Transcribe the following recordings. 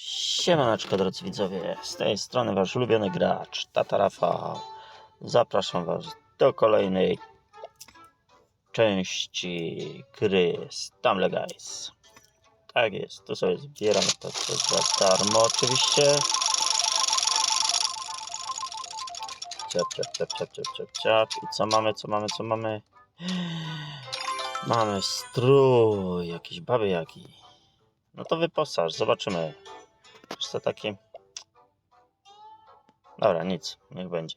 Siemaneczko drodzy widzowie, z tej strony wasz ulubiony gracz, Tata Rafał. Zapraszam was do kolejnej części gry Stumble Guys. Tak jest, tu sobie zbieramy to co za darmo oczywiście. Ciap, ciap, ciap, ciap, ciap, ciap, ciap. I co mamy, co mamy, co mamy? Mamy strój, jakiś baby. No to wyposaż, zobaczymy. Wiesz co taki? Dobra, nic, niech będzie.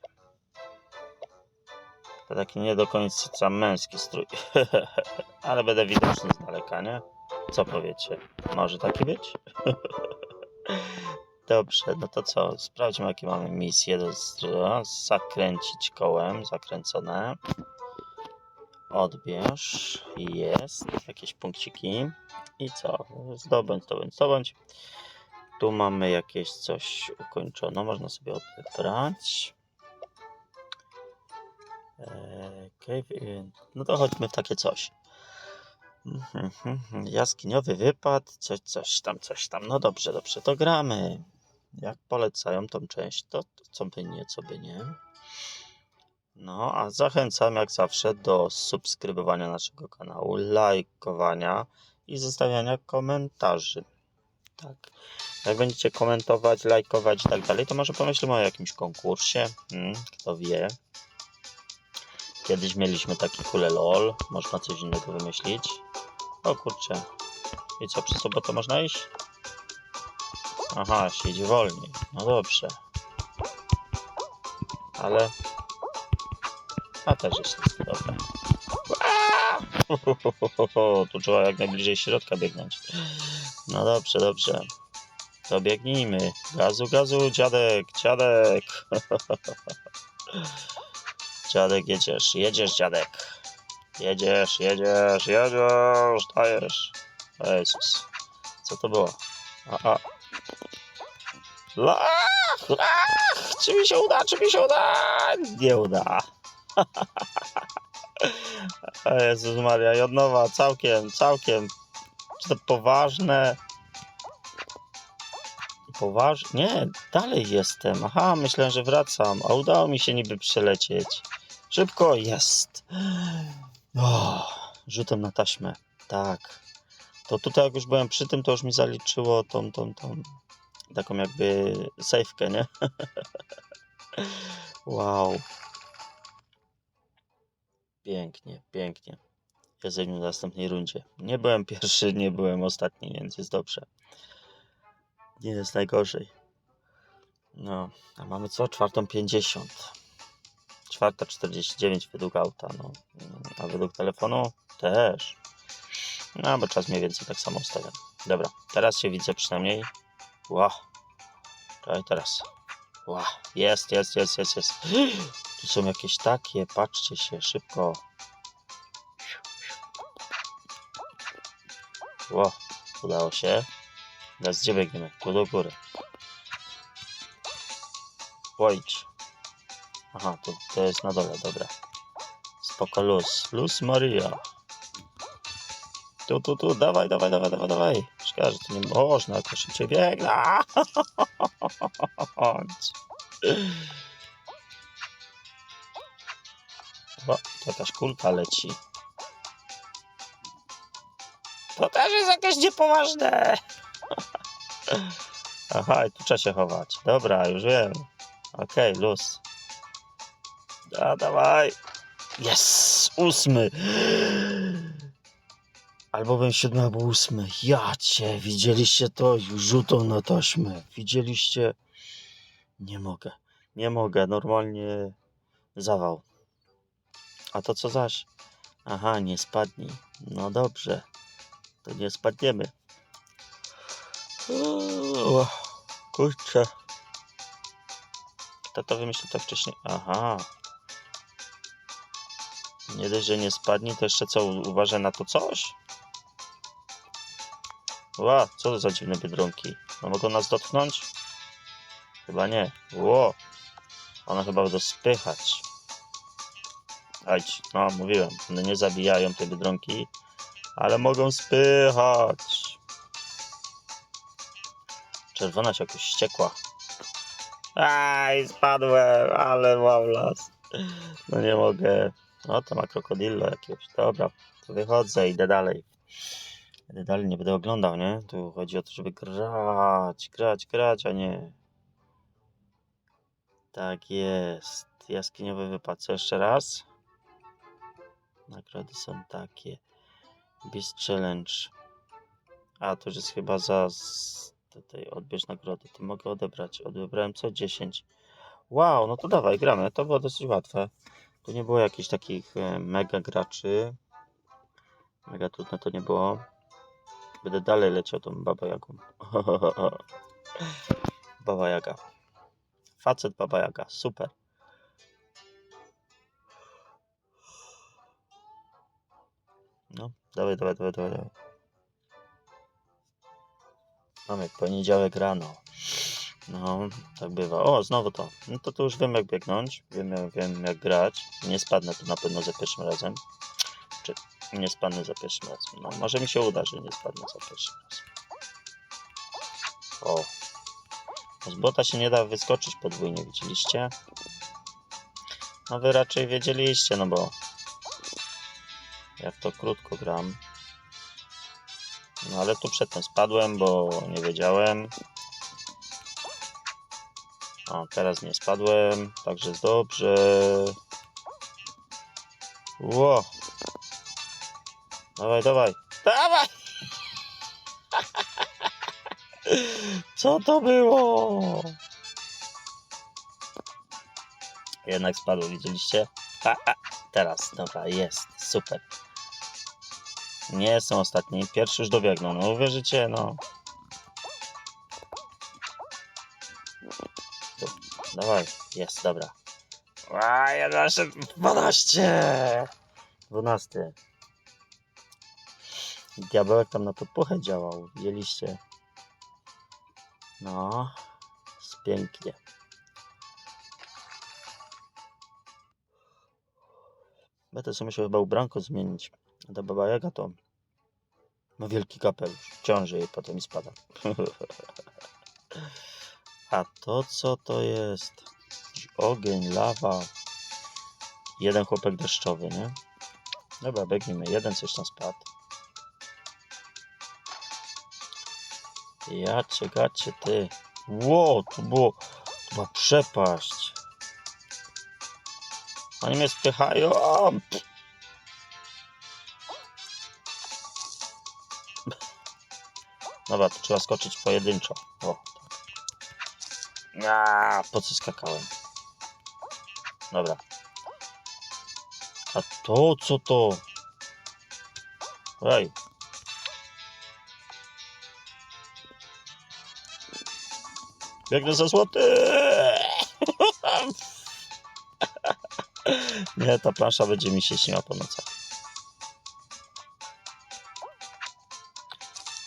To taki nie do końca męski strój. Ale będę widoczny z daleka, nie? Co powiecie? Może taki być? Dobrze, no to co? Sprawdźmy, jakie mamy misje do zdro- zakręcić kołem, zakręcone. Odbierz. Jest. Jakieś punkciki. I co? Zdobądź, zdobądź, zdobądź. Tu mamy jakieś coś ukończone, można sobie odebrać. Eee, okej, y, No to chodźmy w takie coś. Mhm, mhm, Jaskiniowy wypad, coś, coś tam, coś tam. No dobrze, dobrze, to gramy. Jak polecają tą część, to, to co by nie, co by nie. No, a zachęcam jak zawsze do subskrybowania naszego kanału, lajkowania i zostawiania komentarzy. Tak. Jak będziecie komentować, lajkować i tak dalej, to może pomyślimy o jakimś konkursie. Hmm, kto wie. Kiedyś mieliśmy taki kule LOL. Można coś innego wymyślić. O kurczę. I co, przez sobotę można iść? Aha, się wolniej. No dobrze. Ale... A też jest dobra. Tu trzeba jak najbliżej środka biegnąć. No dobrze, dobrze. To biegnijmy. Gazu, gazu, dziadek, dziadek. dziadek, jedziesz, jedziesz, dziadek. Jedziesz, jedziesz, jedziesz, dajesz. Jezus. Co to było? A, a. Lach, lach, czy mi się uda, czy mi się uda? Nie uda. Jezus Maria, i od nowa, całkiem, całkiem. Czy to poważne? Poważnie? Nie, dalej jestem. Aha, myślałem, że wracam, a udało mi się niby przelecieć. Szybko, jest. O, rzutem na taśmę. Tak. To tutaj, jak już byłem przy tym, to już mi zaliczyło tą, tą, tą, taką jakby sejfkę, nie? wow. Pięknie, pięknie. Jesteśmy w następnej rundzie. Nie byłem pierwszy, nie byłem ostatni, więc jest dobrze. Nie jest najgorzej. No, a mamy co? Czwartą 50. Czwarta 49 według auta, no. A według telefonu też. No, bo czas mniej więcej tak samo ustawiam. Dobra, teraz się widzę przynajmniej. Ła. Czekaj, teraz. Ła. Jest, jest, jest, jest, jest. Tu są jakieś takie, patrzcie się, szybko. Ło, udało się. Tu do góry. Pojdź. Aha, to, to jest na dole, dobra. Spoko, luz. Luz Maria. Tu, tu, tu, dawaj, dawaj, dawaj, dawaj, dawaj. Szkoda, że tu nie można, jakoś szybciej. Chodź. O, to jakaś kulka leci. To też jest jakieś niepoważne. Aha, i tu trzeba się chować. Dobra, już wiem. Okej, luz. Da, dawaj. Jest! Ósmy. Albo bym siódmy, albo ósmy. Ja cię, widzieliście to? Już rzutą na taśmę. Widzieliście? Nie mogę. Nie mogę. Normalnie zawał. A to co zaś? Aha, nie spadnij. No dobrze. To nie spadniemy. O, kurczę. To wymyślił tak wcześniej? Aha. Nie dość, że nie spadnie, to jeszcze co? Uważaj na to coś? Ła, co to za dziwne biedronki? No mogą nas dotknąć? Chyba nie. Ło. One chyba będą spychać. Ajdź, no mówiłem, one nie zabijają te biedronki, ale mogą spychać. Czerwona się jakoś ściekła. Aj, spadłem, ale mam las. No nie mogę. No to ma krokodillo jakiegoś. Dobra, to wychodzę, idę dalej. Idę dalej, nie będę oglądał, nie? Tu chodzi o to, żeby grać, grać, grać, a nie. Tak jest. Jaskiniowy wypad. Co jeszcze raz? Nagrody są takie. Beast Challenge. A, to już jest chyba za... Tutaj odbierz nagrody. To mogę odebrać. Odebrałem co? 10. Wow, no to dawaj, gramy. To było dosyć łatwe. Tu nie było jakichś takich e, mega graczy. Mega trudne to nie było. Będę dalej leciał tą Baba Jagą. Baba Jaga. Facet Baba Jaga. Super. No, dawaj, dawaj, dawaj, dawaj. dawaj. Mamy poniedziałek rano. No, tak bywa. O, znowu to. No to, to już wiem jak biegnąć. Wiem, jak- wiem jak grać. Nie spadnę tu na pewno za pierwszym razem. Czy nie spadnę za pierwszym razem. No, może mi się uda, że nie spadnę za pierwszym razem. O. Z błota się nie da wyskoczyć podwójnie, widzieliście? No wy raczej wiedzieliście, no bo ja w to krótko gram. No ale tu przedtem spadłem, bo nie wiedziałem. O, teraz nie spadłem, także jest dobrze. Ło! Dawaj, dawaj. Dawaj! Co to było? Jednak spadło, widzieliście? A, a, teraz, dobra, jest, super. Nie są ostatni, pierwszy już dobiegną, no uwierzycie, no. Tu, dawaj, jest, dobra. A, 11, 12! 12. Diabełek tam na podpuchę działał, widzieliście? No, jest pięknie. Będę sobie musiał chyba ubranko zmienić. A ta baba Jaga to ma wielki kapelusz. Ciąży jej potem i spada. A to co to jest? Jakiś Ogień, lawa. Jeden chłopek deszczowy, nie? Dobra, biegniemy. Jeden coś tam spadł. Ja cię gacie, ty. Ło, tu było, to była przepaść. Oni mnie spychają. Dobra, to trzeba skoczyć pojedynczo. O. A, po co skakałem? Dobra. A to co to? Ej. Biegnę za złoty. Nie, ta plansza będzie mi się śniła po nocach.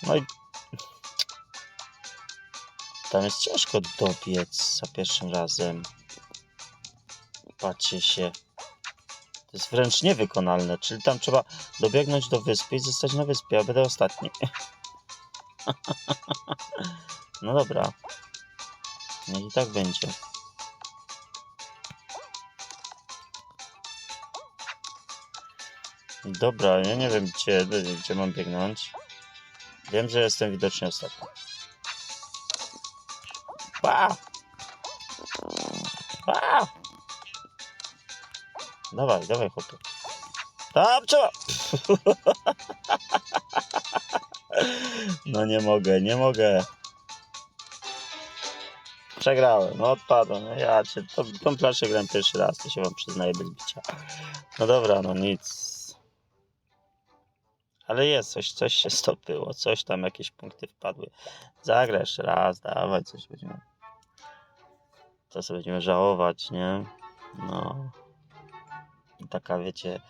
No i tam jest ciężko dobiec za pierwszym razem. Patrzcie się. To jest wręcz niewykonalne, czyli tam trzeba dobiegnąć do wyspy i zostać na wyspie, a będę ostatni. No dobra. Niech i tak będzie. Dobra, ja nie wiem gdzie, gdzie mam biegnąć. Wiem, że jestem widocznie ostatni. Ba! Ba! Dawaj, dawaj chłopie. Tam trzeba! No nie mogę, nie mogę. Przegrałem, no odpadłem. Ja cię, to, tą planszę grałem pierwszy raz, to się wam przyznaję bez bicia. No dobra, no nic. Ale jest, coś, coś się stopyło, coś tam, jakieś punkty wpadły. Zagraj jeszcze raz, dawaj, coś będziemy. Sobie będziemy żałować, nie? No. Taka, wiecie,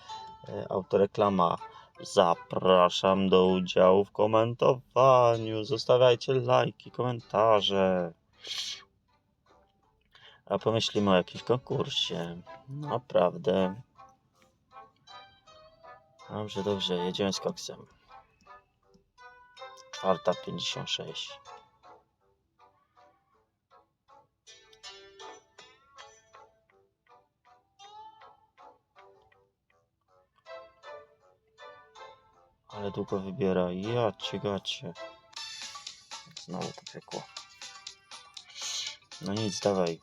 e, autoreklama. Zapraszam do udziału w komentowaniu. Zostawiajcie lajki, komentarze. A pomyślimy o jakimś konkursie. Naprawdę. Dobrze, dobrze, jedziemy z koksem. Czwarta 56. Ale długo wybiera. Ja cię gacie. Znowu to piekło. No nic, dawaj.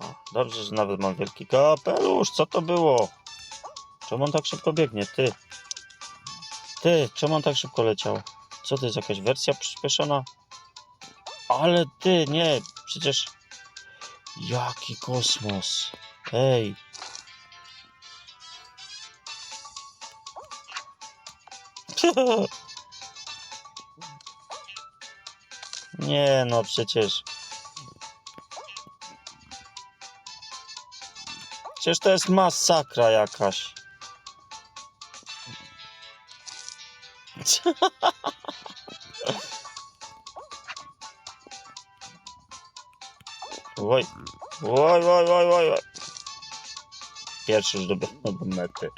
O, dobrze, że nawet mam wielki kapelusz. Co to było? Czemu on tak szybko biegnie? Ty. Ty, czemu on tak szybko leciał? Co to jest jakaś wersja przyspieszona? Ale ty, nie, przecież... Jaki kosmos. Ej. Nie no, przecież. Przecież to jest masakra jakaś. Oj, oj, oj, oj, oj. Pierwszy już do mety.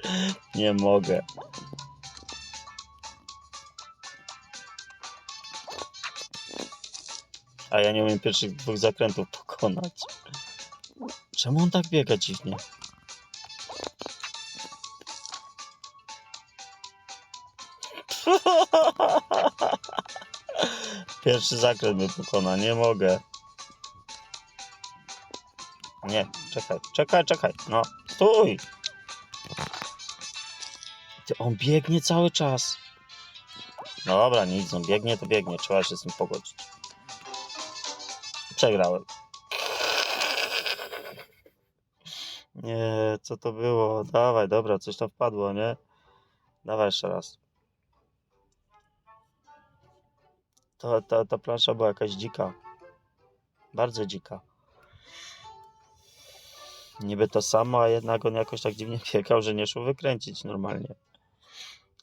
Nie mogę. A ja nie umiem pierwszych dwóch zakrętów pokonać. Czemu on tak biega dziwnie? Pierwszy zakręt mnie pokona, nie mogę. Nie, czekaj, czekaj, czekaj. No, stój! On biegnie cały czas. No dobra, nic, on biegnie, to biegnie. Trzeba się z tym pogodzić. Przegrałem. Nie, co to było? Dawaj, dobra, coś tam wpadło, nie? Dawaj jeszcze raz. To, ta, ta plansza była jakaś dzika. Bardzo dzika. Niby to samo, a jednak on jakoś tak dziwnie biegał, że nie szło wykręcić normalnie.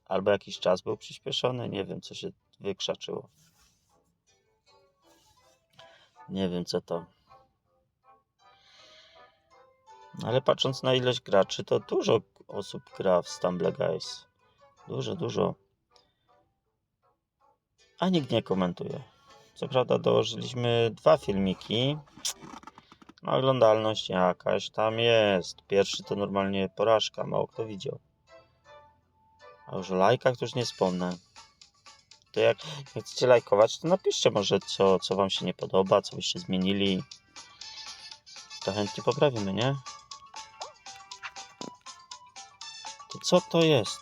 Albo jakiś czas był przyspieszony, nie wiem co się wykrzaczyło. Nie wiem co to. Ale patrząc na ilość graczy, to dużo osób gra w Stumble Guys. Dużo, dużo. A nikt nie komentuje. Co prawda dołożyliśmy dwa filmiki. No, oglądalność jakaś tam jest. Pierwszy to normalnie porażka, mało kto widział. A już o lajkach to już nie wspomnę. To jak chcecie lajkować, to napiszcie może co, co wam się nie podoba, co byście zmienili. To chętnie poprawimy, nie? To co to jest?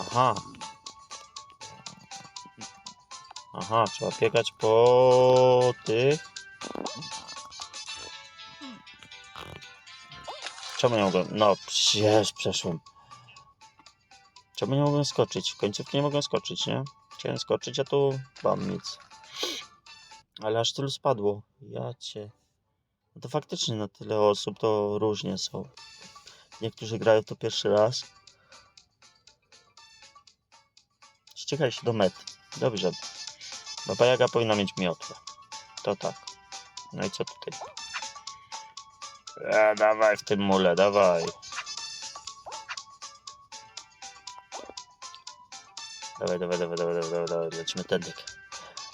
Aha. Aha, trzeba biegać po tych. Czemu nie mogłem? No, przecież przeszłem. Czemu nie mogłem skoczyć? Końcówki nie mogłem skoczyć, nie? Chciałem skoczyć, a tu mam nic. Ale aż tylu spadło. Ja cię. No to faktycznie na tyle osób to różnie są. Niektórzy grają to pierwszy raz. Ściekaj się do mety. Dobrze. Baba Jaga powinna mieć miotłę. To tak. No i co tutaj? E, dawaj w tym mule, dawaj. Dawaj, dawaj, dawaj, dawaj, dawaj, dawaj, lecimy tędy.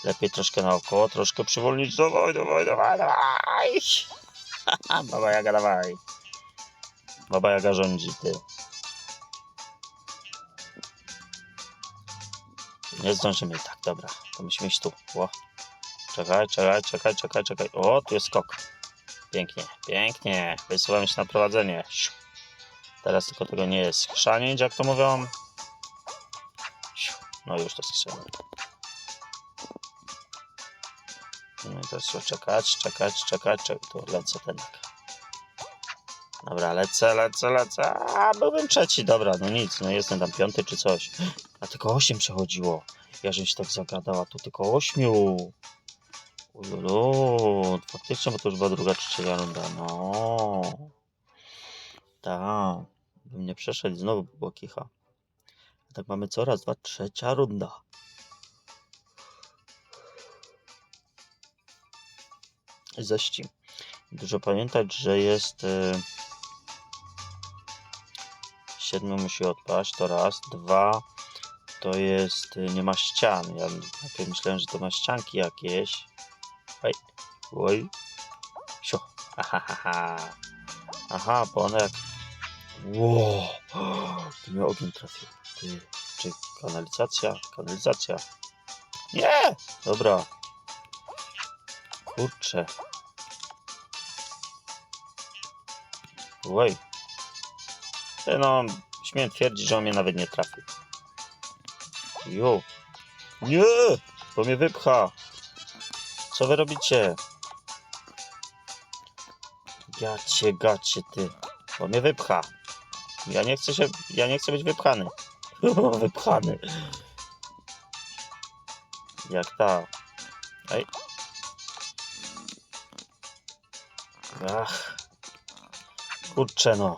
Lepiej troszkę naokoło, troszkę przywolnić. Dawaj, dawaj, dawaj, dawaj. Baba Jaga, dawaj. Baba Jaga rządzi, ty. Nie zdążymy i tak, dobra. To musimy iść tu. Ło. Czekaj, czekaj, czekaj, czekaj, czekaj. O, tu jest skok. Pięknie, pięknie. Wysuwamy się na prowadzenie. Teraz tylko tego nie jest skrzanić, jak to mówią. No już to skrzanię. No i teraz trzeba czekać, czekać, czekać, czekać. Tu lecę ten. Dobra, lecę, lecę, lecę. A, byłbym trzeci, dobra, no nic, no jestem tam piąty czy coś. A tylko osiem przechodziło. Ja żebym się tak zagadała, tu tylko ośmiu. Ululu, faktycznie, bo to już była druga trzecia runda. No. Tak. Bym nie przeszedł, znowu by było kicha. Tak mamy coraz dwa, trzecia runda. Ześcim. Dużo pamiętać, że jest... Y... Siedmiu musi odpaść, to raz. Dwa, to jest... y, Nie ma ścian. Ja najpierw myślałem, że to ma ścianki jakieś. Oj, oj. Sio. Ahahaha. Aha, bo one jak... Wow, to mnie ogień trafił. Ty, czy kanalizacja? Kanalizacja. Nie! Dobra. Kurczę. Oj. Ty no, śmiem twierdzić, że on mnie nawet nie trafił. Jo. Nie! Bo mnie wypcha. Co wy robicie? Gacie, gacie, ty. Bo mnie wypcha. Ja nie chcę się, ja nie chcę być wypchany. wypchany. Jak ta. Ej. Ach. Kurczę no.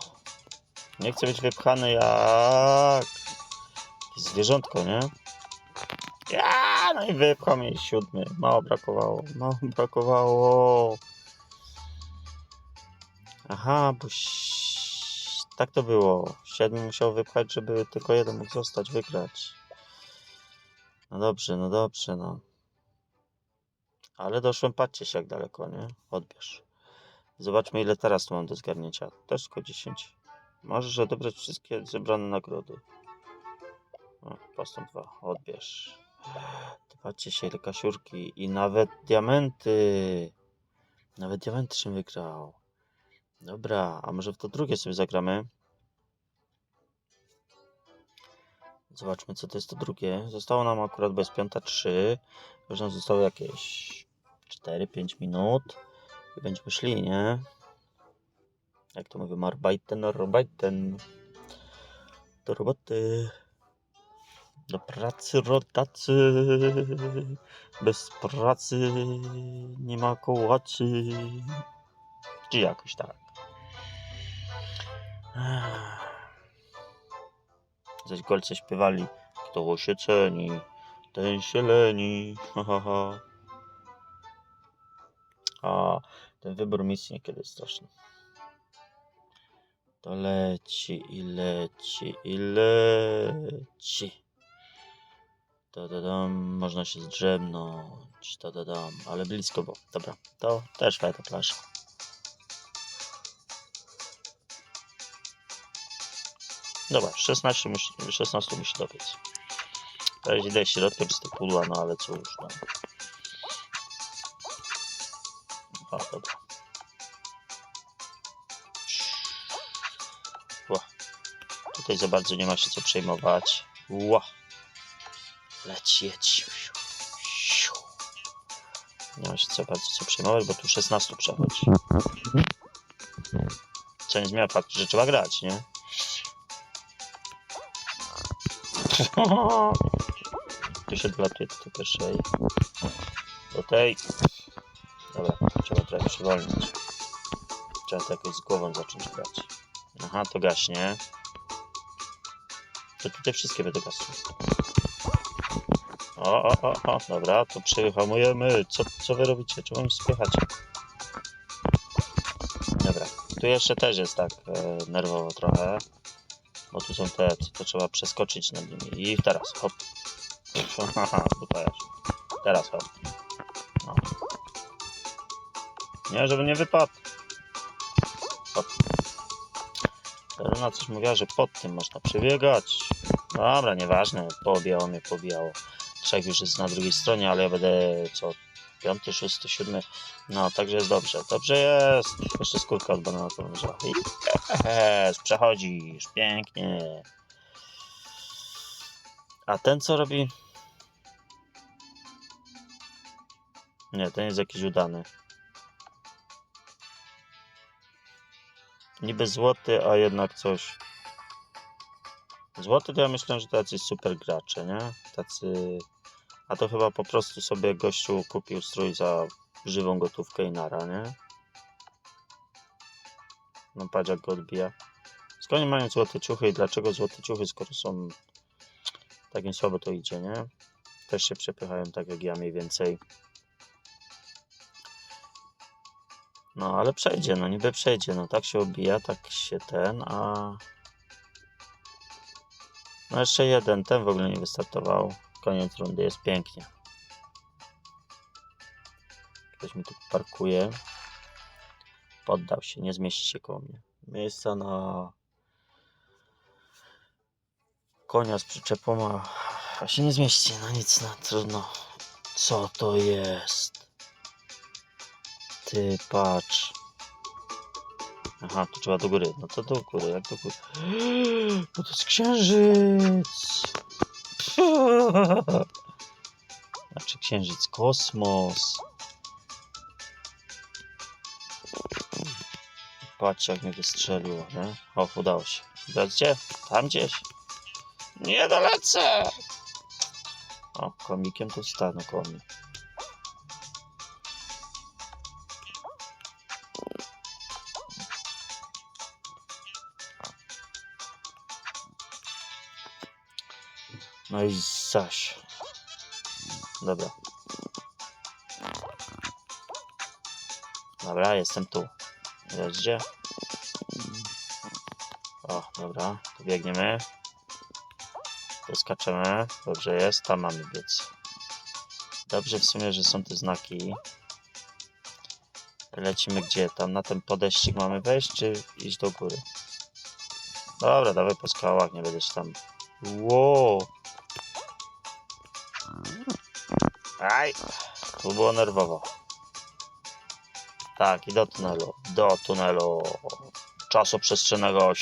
Nie chcę być wypchany jak... Zwierzątko, nie? Ja, no i wypchał mnie siódmy. Mało brakowało, mało brakowało. Aha, bo tak to było. Siedmiu musiał wypchać, żeby tylko jeden mógł zostać, wygrać. No dobrze, no dobrze, no. Ale doszłem, patrzcie się jak daleko, nie? Odbierz. Zobaczmy ile teraz tu mam do zgarnięcia. Też tylko 10. Możesz odebrać wszystkie zebrane nagrody. O, postęp 2. Odbierz. Patrzcie się ile kasiurki i nawet diamenty. Nawet diamenty czym wygrał. Dobra, a może w to drugie sobie zagramy? Zobaczmy, co to jest to drugie. Zostało nam akurat bez piąta 3. Już nam zostało jakieś 4-5 minut. I będziemy szli, nie? Jak to mówimy, arbeiten, arbeiten. Do roboty. Do pracy, rodacy. Bez pracy nie ma kołaczy. Czy jakoś tak. Zaś golce śpiewali. Kto się ceni, ten się leni. Ha, ha, ha. A ten wybór misji niekiedy jest straszny. To leci i leci i leci. Da, da, dam, można się zdrzemnąć. Da, da, dam, ale blisko, bo dobra, to też fajna plaża. Dobra, 16 musi, 16 musi dobiec. Teraz idę środkiem z tego pudła, no ale cóż, no. O, dobra. Ła. Tutaj za bardzo nie ma się co przejmować. Ła. Leć, jedź. Nie ma się co bardzo co przejmować, bo tu 16 przechodzi. Co nie zmienia faktu, że trzeba grać, nie? Się dolatuje do tej pierwszej. Do tej. Dobra, trzeba trochę przywolnić. Trzeba to jakoś z głową zacząć grać. Aha, to gaśnie. To tutaj wszystkie będą gasły. O, o, o, o, dobra, to przyhamujemy. Co, co wy robicie? Czemu mi spychacie? Dobra, tu jeszcze też jest tak e, nerwowo trochę. Bo tu są te, to trzeba przeskoczyć nad nimi. I teraz, hop. Haha, tutaj aż. Teraz hop. No. Nie, żeby nie wypadł. Hop. Karolina coś mówiła, że pod tym można przebiegać. Dobra, nieważne, pobijało mnie, pobijało. Trzech już jest na drugiej stronie, ale ja będę co? Piąty, szósty, siódmy. No, także jest dobrze. Dobrze jest. Jeszcze skórka od banana leżała. Jest, przechodzisz. Pięknie. A ten co robi? Nie, ten jest jakiś udany. Niby złoty, a jednak coś. Złoty to ja myślę, że to jacyś super gracze, nie? Tacy. A to chyba po prostu sobie gościu kupił strój za żywą gotówkę i nara, nie? No patrz jak go odbija. Skąd mają złote ciuchy i dlaczego złote ciuchy, skoro są takim słabo to idzie, nie? Też się przepychają tak jak ja mniej więcej. No ale przejdzie, no niby przejdzie, no tak się obija, tak się ten, a... No jeszcze jeden, ten w ogóle nie wystartował. Koniec rundy, jest pięknie. Ktoś mi tu parkuje. Poddał się, nie zmieści się koło mnie. miejsca na konia z przyczepą, a, się nie zmieści. No nic, no trudno. Co to jest? Ty patrz. Aha, tu trzeba do góry. No to do góry, jak do góry. No to jest księżyc. Znaczy księżyc, kosmos. Patrzcie jak mnie wystrzeliło, nie? O, udało się. Gdzie? Tam gdzieś. Nie dolecę! O, komikiem tu stanę koło No i zaś. Dobra. Dobra, jestem tu. Teraz gdzie? O, dobra, tu biegniemy. Tu skaczemy. Dobrze jest, tam mamy biec. Dobrze w sumie, że są te znaki. Lecimy gdzie? Tam na ten podejścik mamy wejść, czy iść do góry? Dobra, dawaj po skałach, nie się tam... Wow! Aj! Tu było nerwowo. Tak, i do tunelu. Do tunelu. Czasoprzestrzennego.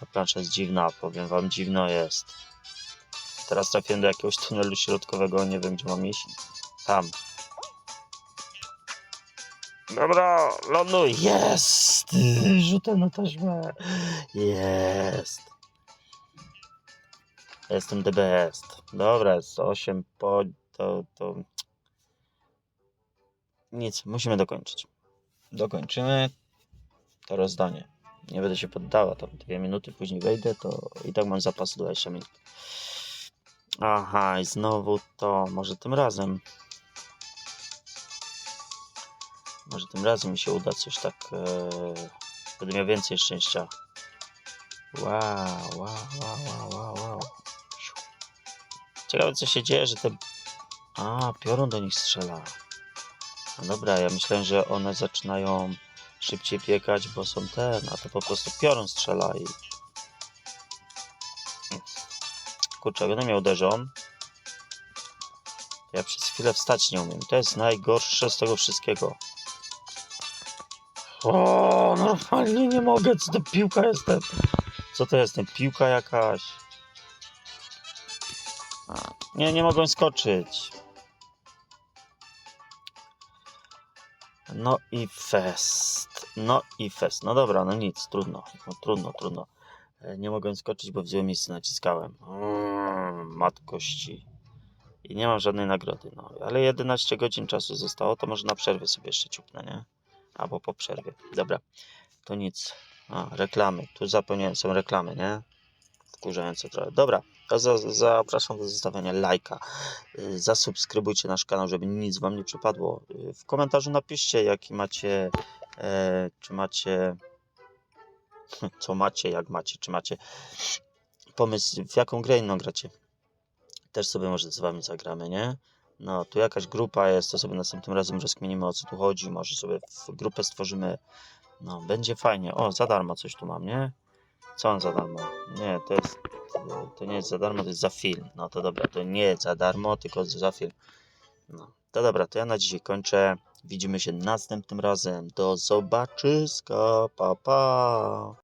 Ta plansza jest dziwna, powiem wam, dziwno jest. Teraz trafiłem do jakiegoś tunelu środkowego, nie wiem gdzie mam iść. Tam. Dobra, ląduj. Jest! Rzucę na taśmę. Jest. Jestem the best. Dobra, jest 8 po... to... to... Nic, musimy dokończyć. Dokończymy to rozdanie. Nie będę się poddała, tam dwie minuty później wejdę, to i tak mam zapas 20 minut. Aha, i znowu to, może tym razem. Może tym razem mi się uda coś tak. E, będę miał więcej szczęścia. Wow, wow, wow, wow, wow, wow. Ciekawe co się dzieje, że te. A, piorun do nich strzela. No dobra, ja myślałem, że one zaczynają szybciej biegać, bo są ten, a to po prostu piorun strzela i... Kurczę, jak one mnie uderzą, ja przez chwilę wstać nie umiem. To jest najgorsze z tego wszystkiego. O, normalnie nie mogę, co to piłka jestem. Co to jest, ten piłka jakaś? Nie, nie mogłem skoczyć. No i fest. No i fest. No dobra, no nic, trudno. No, trudno, trudno. E, Nie mogłem skoczyć, bo w złe miejsce naciskałem. Mm, matkości. I nie mam żadnej nagrody. No, ale 11 godzin czasu zostało, to może na przerwie sobie jeszcze ciupnę, nie? Albo po przerwie. Dobra, to nic. A, reklamy. Tu zapomniałem, są reklamy, nie? Wkurzające trochę. Dobra, to za, zapraszam do zostawienia lajka. Y, Zasubskrybujcie nasz kanał, żeby nic Wam nie przypadło. Y, W komentarzu napiszcie, jaki macie, e, czy macie, co macie, jak macie, czy macie pomysł, w jaką grę inną gracie. Też sobie może z Wami zagramy, nie? No, tu jakaś grupa jest, to sobie następnym razem rozkminimy o co tu chodzi. Może sobie grupę stworzymy. No, będzie fajnie. O, za darmo coś tu mam, nie? Co on za darmo? Nie, to jest. To nie jest za darmo, to jest za film. No to dobra, to nie jest za darmo, tylko za film. No, to dobra, to ja na dzisiaj kończę. Widzimy się następnym razem. Do zobaczyska. Pa, pa.